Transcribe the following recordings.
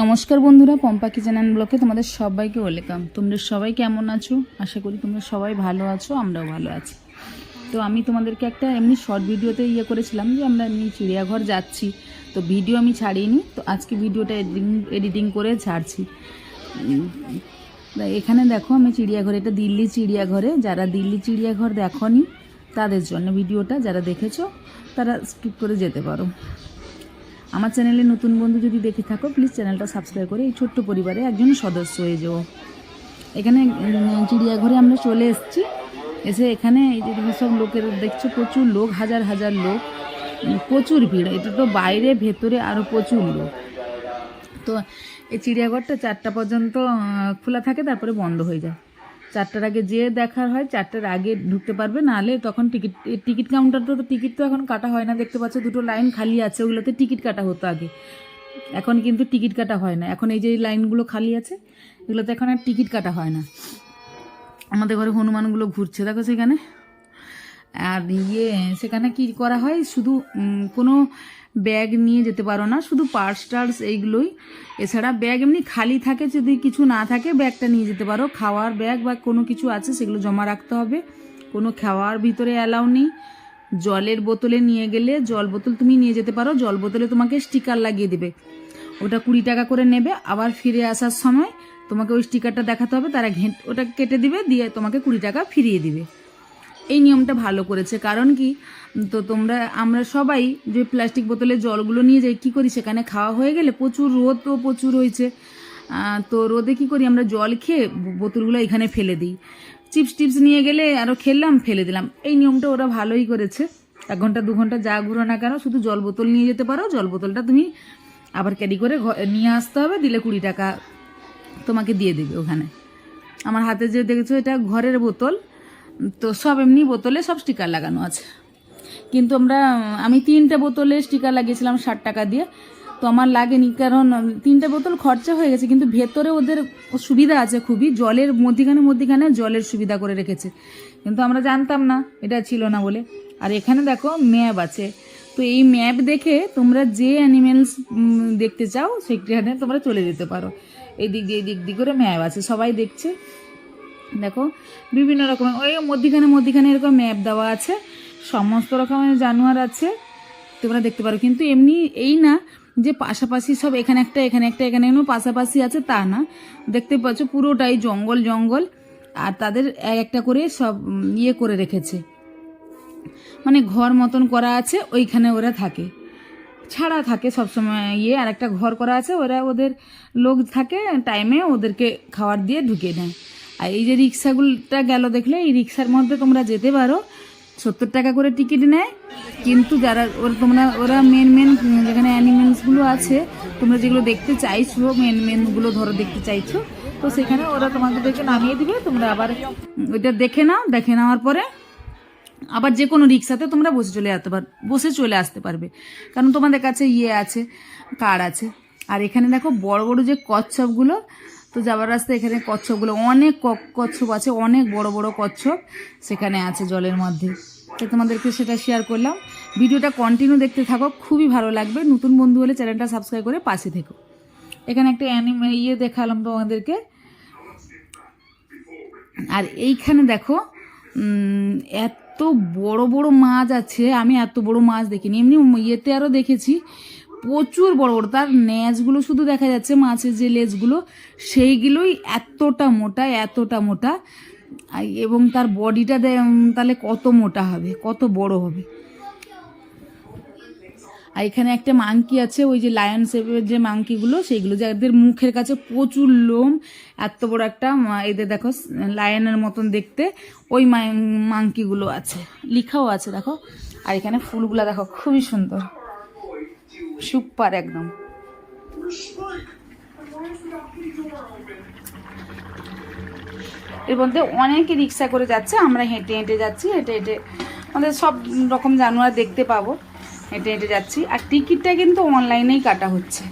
নমস্কার বন্ধুরা, Pampa kitchen and ব্লকে তোমাদের সবাইকে ওয়েলকাম। তোমরা সবাই কেমন আছো? আশা করি তোমরা সবাই ভালো আছো, আমরাও ভালো আছি। তো আমি তোমাদেরকে একটা এমনি শর্ট ভিডিওতে ইয়ে করেছিলাম যে আমরা এমনি চিড়িয়াঘর যাচ্ছি। তো ভিডিও আমি ছাড়িনি, তো আজকে ভিডিওটা এডিটিং এডিটিং করে ছাড়ছি। এখানে দেখো, আমি চিড়িয়াঘরে, এটা দিল্লি চিড়িয়াঘরে। যারা দিল্লি চিড়িয়াঘর দেখনি, তাদের জন্য ভিডিওটা যারা দেখেছ, তারা স্কিপ করে যেতে পারো। আমার চ্যানেলে নতুন বন্ধু যদি দেখে থাকো প্লিজ চ্যানেলটা সাবস্ক্রাইব করে এই ছোট্ট পরিবারে একজন সদস্য হয়ে যাও। এখানে চিড়িয়াঘরে আমরা চলে এসেছি। এসে এখানে এই যে সব লোকের দেখছ, প্রচুর লোক, হাজার হাজার লোক প্রচুর ভিড়। এটা তো বাইরে, ভেতরে আরও প্রচুর লোক। তো এই চিড়িয়াঘরটা চারটা পর্যন্ত খোলা থাকে, তারপরে বন্ধ হয়ে যায়। চারটার আগে যে দেখার হয়, চারটার আগে ঢুকতে পারবে, নাহলে তখন টিকিট টিকিট কাউন্টার তো টিকিট তো এখন কাটা হয় না, দেখতে পাচ্ছ দুটো লাইন খালি আছে, ওগুলোতে টিকিট কাটা হতো আগে। এখন কিন্তু টিকিট কাটা হয় না, এখন এই যে লাইনগুলো খালি আছে, এগুলোতে এখন আর টিকিট কাটা হয় না। আমাদের ঘরে হনুমানগুলো ঘুরছে, দেখো সেখানে। আর ইয়ে সেখানে কি করা হয়? শুধু কোনো ব্যাগ নিয়ে যেতে পারো না, শুধু পার্স টার্স এইগুলোই। এছাড়া ব্যাগ এমনি খালি থাকে, যদি কিছু না থাকে, ব্যাগটা নিয়ে যেতে পারো। খাওয়ার ব্যাগ বা কোনো কিছু আছে, সেগুলো জমা রাখতে হবে। কোনো খাওয়ার ভিতরে অ্যালাউ নেই। জলের বোতলে নিয়ে গেলে, জল বোতল তুমি নিয়ে যেতে পারো। জল বোতলে তোমাকে স্টিকার লাগিয়ে দেবে। ওটা কুড়ি টাকা করে নেবে। আবার ফিরে আসার সময় তোমাকে ওই স্টিকারটা দেখাতে হবে। তারা ঘেঁট ওটা কেটে দিবে, দিয়ে তোমাকে কুড়ি টাকা ফিরিয়ে দিবে। এই নিয়মটা ভালো করেছে। কারণ কি? তো তোমরা, আমরা সবাই যে প্লাস্টিক বোতলে জলগুলো নিয়ে যাই, কী করি? সেখানে খাওয়া হয়ে গেলে প্রচুর রোদও প্রচুর হয়েছে তো রোদে কি করি? আমরা জল খেয়ে বোতলগুলো এখানে ফেলে দিই। চিপস টিপস নিয়ে গেলে আরও খেললাম ফেলে দিলাম। এই নিয়মটা ওরা ভালোই করেছে। এক ঘণ্টা, দু ঘণ্টা যা ঘুরো না কেন, শুধু জল বোতল নিয়ে যেতে পারো। জল বোতলটা তুমি আবার ক্যারি করে নিয়ে আসতে হবে, দিলে কুড়ি টাকা তোমাকে দিয়ে দেবে ওখানে। আমার হাতে যে দেখেছ, এটা ঘরের বোতল। তো সব এমনি বোতলে সব স্টিকার লাগানো আছে। কিন্তু আমরা, আমি তিনটে বোতলে স্টিকার লাগিয়েছিলাম ষাট টাকা দিয়ে। তো আমার লাগেনি, কারণ তিনটে বোতল খরচা হয়ে গেছে, কিন্তু ভেতরে ওদের সুবিধা আছে খুবই। জলের মধ্যিখানে মধ্যিখানে জলের সুবিধা করে রেখেছে। কিন্তু আমরা জানতাম না, এটা ছিল না বলে। আর এখানে দেখো, ম্যাপ আছে। তো এই ম্যাপ দেখে তোমরা যে অ্যানিমেলস দেখতে চাও সেখানে তোমরা চলে যেতে পারো। এই দিক দিয়ে এই দিক দিয়ে করে ম্যাপ আছে, সবাই দেখছে। দেখো, বিভিন্ন রকমের, ওই মধ্যিখানে মধ্যিখানে এরকম ম্যাপ দেওয়া আছে, সমস্ত রকমের জানোয়ার আছে, তোমরা দেখতে পারো। কিন্তু এমনি এই না যে পাশাপাশি সব এখানে একটা এখানে একটা, এখানে এখানে পাশাপাশি আছে তা না। দেখতে পাচ্ছ পুরোটাই জঙ্গল জঙ্গল, আর তাদের এক একটা করে সব ইয়ে করে রেখেছে। মানে ঘর মতন করা আছে, ওইখানে ওরা থাকে। ছাড়া থাকে সবসময় ইয়ে আর একটা ঘর করা আছে, ওরা ওদের লোক থাকে টাইমে ওদেরকে খাবার দিয়ে ঢুকিয়ে দেয়। আর এই যে রিক্সাগুলোটা গেল দেখলে, এই রিক্সার মধ্যে তোমরা যেতে পারো। সত্তর টাকা করে টিকিট নেয়। কিন্তু যারা ওরা তোমরা ওরা মেন মেন যেখানে অ্যানিমেলসগুলো আছে, তোমরা যেগুলো দেখতে চাইছো মেন মেনগুলো ধরো দেখতে চাইছো, তো সেখানে ওরা তোমাদেরকে নামিয়ে দিবে। তোমরা আবার ওইটা দেখে নাও। দেখে নেওয়ার পরে আবার যে কোনো রিক্সাতে তোমরা বসে চলে আসতে পার বসে চলে আসতে পারবে। কারণ তোমাদের কাছে ইয়ে আছে, কার আছে। আর এখানে দেখো বড় বড় যে কচ্ছপগুলো তো যাওয়ার রাস্তায় এখানে কচ্ছপগুলো অনেক কচ্ছপ আছে, অনেক বড় বড় কচ্ছপ সেখানে আছে জলের মধ্যে। তো তোমাদেরকে সেটা শেয়ার করলাম। ভিডিওটা কন্টিনিউ দেখতে থাকো, খুবই ভালো লাগবে। নতুন বন্ধু হলে চ্যানেলটা সাবস্ক্রাইব করে পাশে থেকো। এখানে একটা অ্যানিমে ইয়ে দেখালাম তোমাদেরকে। আর এইখানে দেখো এত বড় বড় মাছ আছে, আমি এত বড় মাছ দেখিনি। এমনি ইয়েতে আরও দেখেছি প্রচুর বড় বড়, তার ন্যাজগুলো শুধু দেখা যাচ্ছে মাছের যে লেজগুলো, সেইগুলোই এতটা মোটা এতটা মোটা। এবং তার বডিটা তাহলে কত মোটা হবে, কত বড় হবে। আর এখানে একটা মাংকি আছে, ওই যে লায়ন শেপের যে মাংকিগুলো, সেইগুলো যাদের মুখের কাছে প্রচুর লোম, এত বড় একটা এদের দেখো লায়নের মতন দেখতে, ওই মাংকিগুলো আছে। লিখাও আছে, দেখো। আর এখানে ফুলগুলো দেখো, খুবই সুন্দর। সুপার একদম। এর মধ্যে অনেকে রিক্সা করে যাচ্ছে, আমরা হেঁটে হেঁটে যাচ্ছি, হেঁটে হেঁটে আমাদের সব রকম জানোয়ার দেখতে পাবো। হেঁটে হেঁটে যাচ্ছি। আর টিকিটটা কিন্তু অনলাইনেই কাটা হচ্ছে।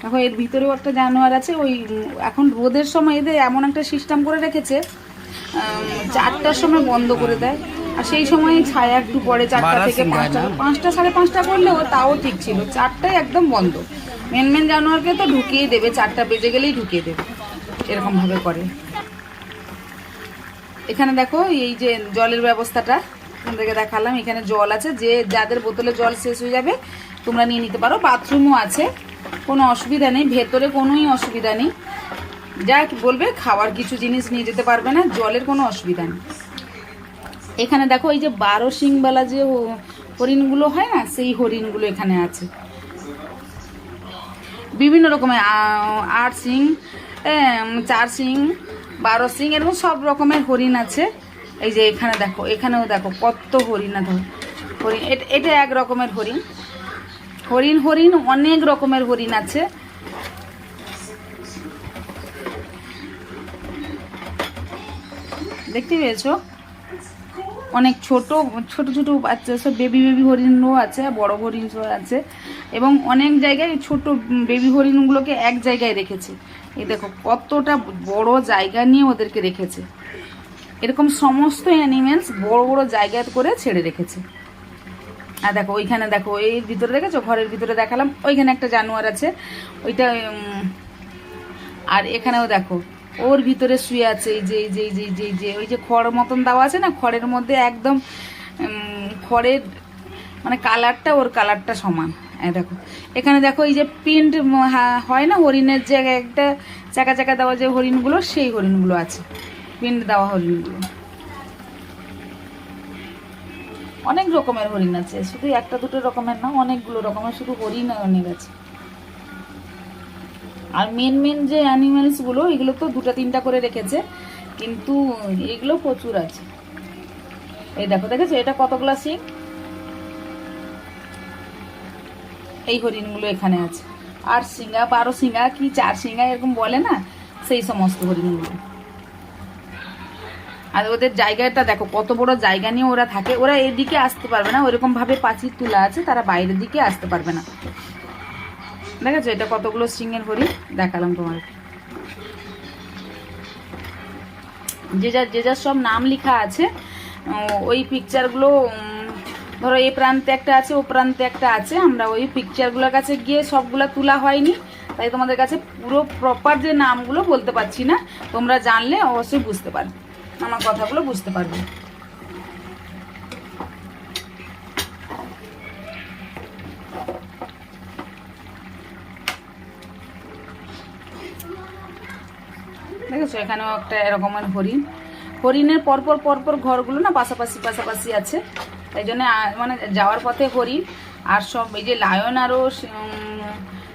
দেখো, এর ভিতরেও একটা জানোয়ার আছে, ওই এখন রোদের সময় এদের এমন একটা সিস্টেম করে রেখেছে চারটার সময় বন্ধ করে দেয়। আর সেই সময় ছায়া একটু পরে চারটা থেকে পাঁচটা পাঁচটা সাড়ে পাঁচটা করলেও তাও ঠিক ছিল। চারটায় একদম বন্ধ। মেন মেন জানোয়ারকে তো ঢুকিয়ে দেবে চারটা বেজে গেলেই ঢুকিয়ে দেবে। এরকম ভাবে করে। এখানে দেখো এই যে জলের ব্যবস্থাটা তোমাদেরকে দেখালাম। এখানে জল আছে। যে যাদের বোতলে জল শেষ হয়ে যাবে তোমরা নিয়ে নিতে পারো। বাথরুমও আছে। কোনো অসুবিধা নেই। ভেতরে কোনোই অসুবিধা নেই। যা বলবে খাওয়ার কিছু জিনিস নিয়ে যেতে পারবে না। জলের কোনো অসুবিধা নেই। এখানে দেখো, এই যে বারো সিংবালা যে হরিণগুলো হয় না, সেই হরিণগুলো এখানে আছে। বিভিন্ন রকমের আট সিং চার সিং, বারো সিং, এরকম সব রকমের হরিণ আছে। এই যে এখানে দেখো, এখানেও দেখো কত হরিণ আছে হরিণ এটা এক রকমের হরিণ। হরিণ হরিণ, অনেক রকমের হরিণ আছে। দেখতে পেয়েছ? অনেক ছোট ছোট ছোট বাচ্চা, সব বেবি বেবি হরিণও আছে, বড় হরিণও আছে। এবং অনেক জায়গায় ছোট বেবি হরিণগুলোকে এক জায়গায় রেখেছে। এই দেখো, কতটা বড় জায়গা নিয়ে ওদেরকে রেখেছে। এরকম সমস্ত অ্যানিমেলস বড় বড় জায়গা করে ছেড়ে রেখেছে। আর দেখো, ওইখানে দেখো, এই ভিতরে দেখেছ? ঘরের ভিতরে দেখালাম। ওইখানে একটা জানোয়ার আছে। ওইটা আর এখানেও দেখো ওর ভিতরে শুয়ে আছে, এই যে এই যে এই যে যে যে, ওই যে খড় মতন দেওয়া আছে না, খড়ের মধ্যে একদম খড়ের মানে কালারটা ওর কালারটা সমান। দেখো, এখানে দেখো এই যে প্রিন্ট হয় না হরিণের যে একটা চাকা চাকা দেওয়া যে হরিণগুলো, সেই হরিণগুলো আছে। প্রিন্ট দেওয়া হরিণগুলো। অনেক রকমের হরিণ আছে, শুধু একটা দুটো রকমের না, অনেকগুলো রকমের, শুধু হরিণ অনেক আছে। আর মেন মেন যে অ্যানিমেলসগুলো, এগুলো তো দুটো তিনটা করে রেখেছে, কিন্তু এগুলো প্রচুর আছে। এই দেখো, দেখেছ? এটা কতগুলো সিং এই হরিণগুলো এখানে আছে। আর সিঙ্গা, বারো সিঙ্গা, কি চার সিঙ্গা এরকম বলে না, সেই সমস্ত হরিণগুলো। আর ওদের জায়গাটা দেখো, কত বড় জায়গা নিয়ে ওরা থাকে। ওরা এদিকে আসতে পারবে না ওরকম ভাবে পাঁচির তুলা আছে, তারা বাইরের দিকে আসতে পারবে না। দেখেছ এটা কতগুলো সিংহের হরিণ দেখালাম তোমার। যে যার যে যার সব নাম লেখা আছে ওই পিকচারগুলো ধরো এই প্রান্তে একটা আছে, ও প্রান্তে একটা আছে, আমরা ওই পিকচারগুলোর কাছে গিয়ে সবগুলা তোলা হয়নি। তাই তোমাদের কাছে পুরো প্রপার যে নামগুলো বলতে পারছি না, তোমরা জানলে অবশ্যই বুঝতে পারবে। আমার কথাগুলো বুঝতে পারবে। দেখেছ? এখানেও একটা এরকমের হরিণ। হরিণের পরপর পরপর ঘরগুলো না পাশাপাশি পাশাপাশি আছে। তাই জন্য মানে যাওয়ার পথে হরিণ আর সব এই যে লায়ন আরও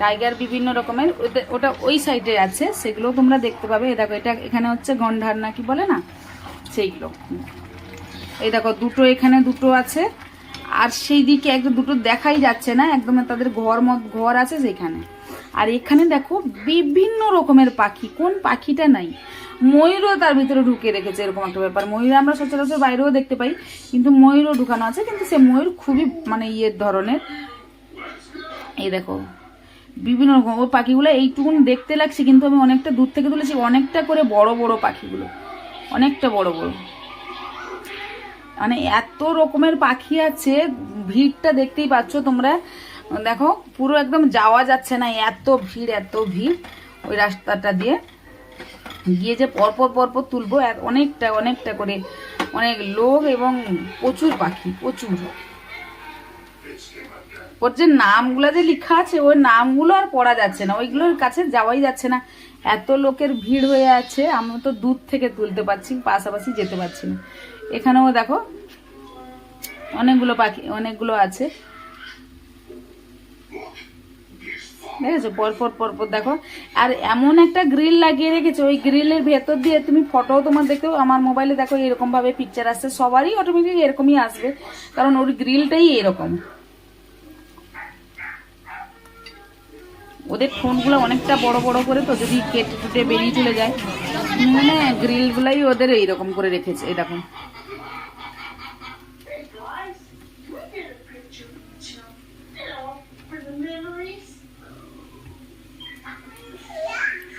টাইগার বিভিন্ন রকমের ওটা ওই সাইডে আছে। সেগুলো তোমরা দেখতে পাবে। এ দেখো, এটা এখানে হচ্ছে গন্ডার না কি বলে না? সেইগুলো। এই দেখো, দুটো এখানে দুটো আছে। আর সেই দিকে একদম দুটো দেখাই যাচ্ছে না। একদম তাদের ঘর মত, ঘর আছে সেখানে আর এখানে দেখো বিভিন্ন রকমের পাখি। কোন পাখিটা নাই? ময়ূরও তার ভিতরে ঢুকে রেখেছে, এরকম একটা ব্যাপার। ময়ূর আমরা সচরাচর বাইরেও দেখতে পাই, কিন্তু ময়ূরও ঢুকানো আছে, কিন্তু সে ময়ূর খুবই মানে ইয়ের ধরনের। এই দেখো, বিভিন্ন রকম। ওই পাখিগুলো এইটুকুন দেখতে লাগছে, কিন্তু আমি অনেকটা দূর থেকে তুলেছি, অনেকটা করে বড় বড় পাখিগুলো। অনেকটা বড় বড়। মানে এত রকমের পাখি আছে, ভিড়টা দেখতেই পাচ্ছ তোমরা। দেখো, পুরো একদম যাওয়া যাচ্ছে না, এত ভিড় এত ভিড় ওই রাস্তাটা দিয়ে। গিয়ে যে পরপর পরপর তুলবো অনেকটা অনেকটা করে অনেক লোক এবং প্রচুর পাখি, প্রচুর। ওর যে নামগুলো যে লেখা আছে, ওই নামগুলো আর পড়া যাচ্ছে না, ওইগুলোর কাছে যাওয়াই যাচ্ছে না। এত লোকের ভিড় হয়ে আছে, আমরা তো দূর থেকে তুলতে পারছি, পাশাপাশি যেতে পারছি না। এখানেও দেখো, অনেকগুলো পাখি, অনেকগুলো আছে। দেখেছ? পরপর পরপর দেখো। আর এমন একটা গ্রিল লাগিয়ে রেখেছে, ওই গ্রিলের ভেতর দিয়ে তুমি ফটো তোমার দেখতেও আমার মোবাইলে দেখো এরকম ভাবে পিকচার আসছে। সবারই অটোমেটিক এরকমই আসবে, কারণ ওর গ্রিলটাই এরকম। ওদের ফোনগুলো অনেকটা বড় বড় করে তো যদি কেটে টুটে বেরিয়ে চলে যায়। মানে গ্রিলগুলাই ওদের এইরকম করে রেখেছে এরকম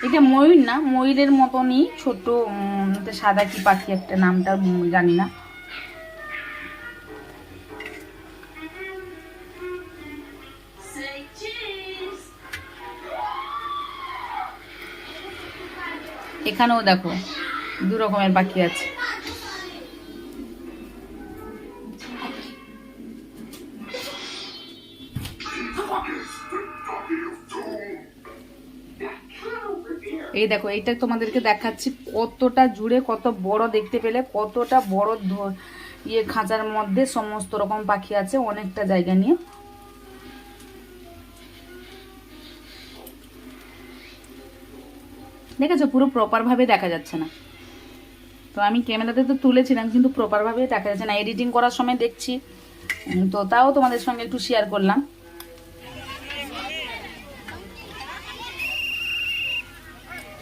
এটা ময়ূর না, ময়ূরের মতনই ছোট সাদা কি পাখি একটা, নামটা জানি না। এখানেও দেখো, দু রকমের পাখি আছে। এই দেখো, এইটা তোমাদেরকে দেখাচ্ছি কতটা জুড়ে কত বড় দেখতে পেলে, কতটা বড় ইয়ে খাঁচার মধ্যে সমস্ত রকম পাখি আছে অনেকটা জায়গা নিয়ে। দেখেছ, পুরো প্রপারভাবে দেখা যাচ্ছে না। তো আমি ক্যামেরাতে তো তুলেছিলাম, কিন্তু প্রপারভাবে দেখা যাচ্ছে না। এডিটিং করার সময় দেখছি। তো তাও তোমাদের সঙ্গে একটু শেয়ার করলাম।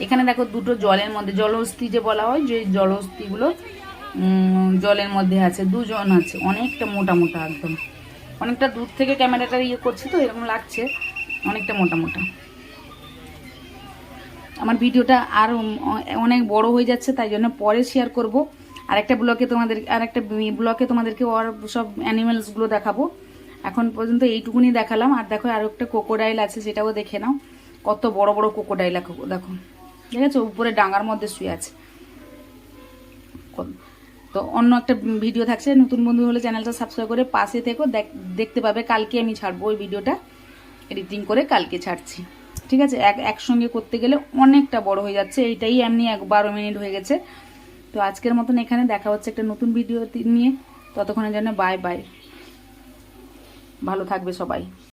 এখানে দেখো দুটো জলের মধ্যে, জলহস্তি যে বলা হয়, যে জলহস্তিগুলো জলের মধ্যে আছে, দুজন আছে, অনেকটা মোটা মোটা একদম। অনেকটা দূর থেকে ক্যামেরাটা ইয়ে করছি তো, এরকম লাগছে, অনেকটা মোটা মোটা। আমার ভিডিওটা আর, অনেক বড় হয়ে যাচ্ছে, তাই জন্য পরে শেয়ার করব। আর একটা ব্লকে তোমাদের আর একটা ব্লকে তোমাদেরকে আর সব অ্যানিমেলসগুলো দেখাবো। এখন পর্যন্ত এইটুকুনি দেখালাম, আর দেখো আরও একটা কোকোডাইল আছে, সেটাও দেখে নাও। কত বড় বড় কোকোডাইল দেখো। ঠিক আছে? উপরে ডাঙার মধ্যে শুয়ে আছে। তো অন্য একটা ভিডিও থাকছে। নতুন বন্ধু হলে চ্যানেলটা সাবস্ক্রাইব করে পাশে থেকো। দেখ- দেখতে পাবে কালকে আমি ছাড়বো ওই ভিডিওটা। এডিটিং করে কালকে ছাড়ছি। ঠিক আছে? এক একসঙ্গে করতে গেলে অনেকটা বড় হয়ে যাচ্ছে। এইটাই এমনি এক বারো মিনিট হয়ে গেছে। তো আজকের মতন এখানে দেখা হচ্ছে একটা নতুন ভিডিও নিয়ে। ততক্ষণের জন্য বাই বাই ভালো থাকবে সবাই।